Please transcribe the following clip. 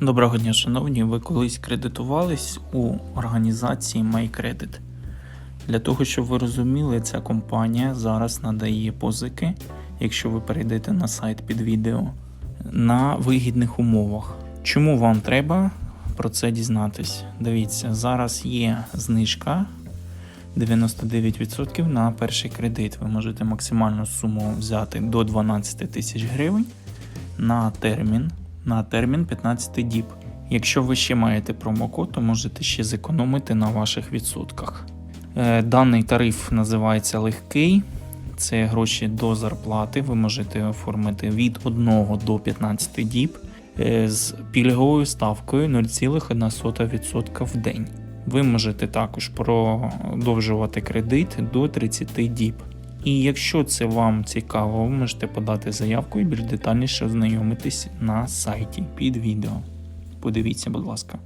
Доброго дня, шановні. Ви колись кредитувались у організації MyCredit. Для того, щоб ви розуміли, ця компанія зараз надає позики, якщо ви перейдете на сайт під відео, на вигідних умовах. Чому вам треба про це дізнатись? Дивіться, зараз є знижка 99% на перший кредит. Ви можете максимальну суму взяти до 12 тисяч гривень на термін, на термін 15 діб. Якщо ви ще маєте промокод, то можете ще зекономити на ваших відсотках. Е, Даний тариф називається легкий. Це гроші до зарплати. Ви можете оформити від 1 до 15 діб е, з пільговою ставкою 0,1% в день. Ви можете також продовжувати кредит до 30 діб. І якщо це вам цікаво, ви можете подати заявку і більш детальніше ознайомитись на сайті під відео. Подивіться, будь ласка.